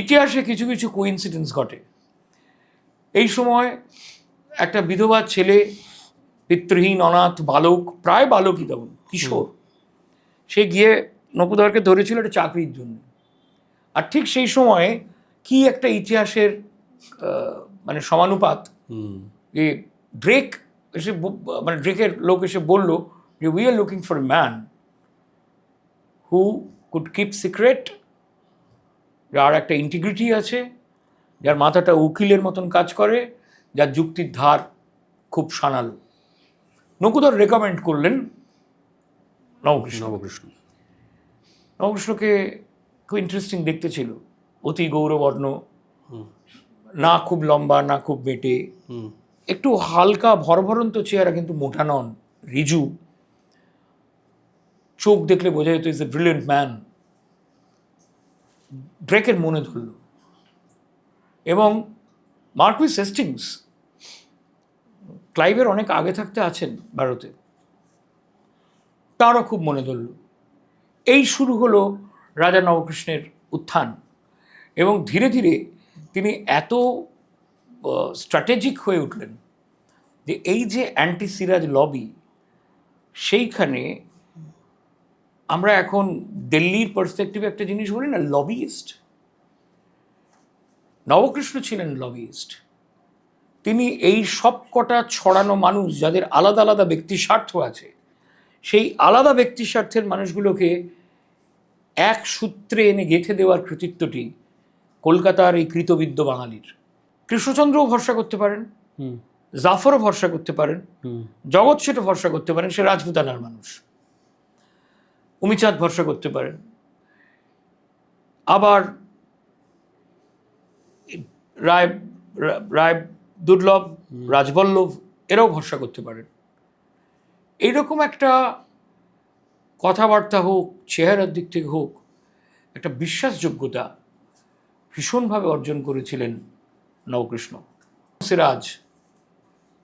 ইতিহাসে কিছু কিছু কোইন্সিডেন্স ঘটে। এই সময় একটা বিধবা ছেলে পিতৃহীন অনাথ বালক প্রায় বালকই তখন কিশোর। সে গিয়ে নকুদারকে ধরেছিল একটা চাকরির জন্য। আর ঠিক সেই সময়ে কি একটা ইতিহাসের মানে সমানুপাত? যে ড্রেক এসে মানে ড্রেকের লোক এসে বলল যে we are looking for man who could keep secret যার একটা ইন্টিগ্রিটি আছে যার মাথাটা উকিলের মতন কাজ করে যার যুক্তির ধার খুব সানালো। নকুদর রেকমেন্ড করলেন নবকৃষ্ণ। নবকৃষ্ণ। নবকৃষ্ণকে খুব ইন্টারেস্টিং দেখতে ছিল। অতি গৌরবর্ণ না খুব লম্বা না খুব বেটে। একটু হালকা ভরভরন্ত চেহারা কিন্তু মোটা নন রিজু। চোখ দেখলে বোঝা যেত ইজ এ ব্রিলিয়েন্ট ম্যান ড্রেকের মনে ধরল। এবং মার্কুইস হেস্টিংস ক্লাইভের অনেক আগে থাকতে আছেন ভারতে। তারও খুব মনে ধরল। এই শুরু হলো রাজা নবকৃষ্ণের উত্থান এবং ধীরে ধীরে তিনি এত স্ট্র্যাটেজিক হয়ে উঠলেন যে এই যে অ্যান্টি সিরাজ লবি সেইখানে আমরা এখন দিল্লির পার্সপেক্টিভে একটা জিনিস বলি না লবিইস্ট নবকৃষ্ণ ছিলেন লবিইস্ট তিনি এই সব কটা ছড়ানো মানুষ যাদের আলাদা আলাদা ব্যক্তি স্বার্থ আছে সেই আলাদা ব্যক্তি স্বার্থের মানুষগুলোকে এক সূত্রে এনে গেঁথে দেওয়ার কৃতিত্বটি কলকাতার এই কৃতবিদ্য বাঙালির। কৃষ্ণচন্দ্রও ভরসা করতে পারেন জাফরও ভরসা করতে পারেন হুম। জগৎ সেটা ভরসা করতে পারেন সে রাজপুতানার মানুষ। উমিচাঁদ ভরসা করতে পারেন। আবার রায় রায় দুর্লভ রাজবল্লভ এরাও ভরসা করতে পারেন। এইরকম একটা কথাবার্তা হোক চেহারার দিক থেকে হোক একটা বিশ্বাসযোগ্যতা ভীষণভাবে অর্জন করেছিলেন নবকৃষ্ণ। সিরাজ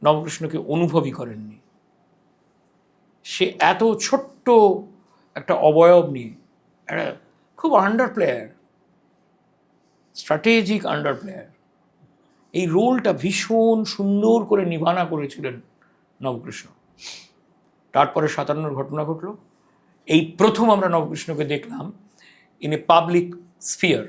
নবকৃষ্ণকে অনুভবই করেননি। সে এত ছোট্ট একটা অবয়ব নিয়ে, একটা খুব under player strategic under player এই রোলটা ভীষণ সুন্দর করে নিবানা করেছিলেন নবকৃষ্ণ। তারপরে সাতান্নর ঘটনা ঘটল। এই প্রথম আমরা নবকৃষ্ণকে দেখলাম ইন এ পাবলিক স্ফিয়ার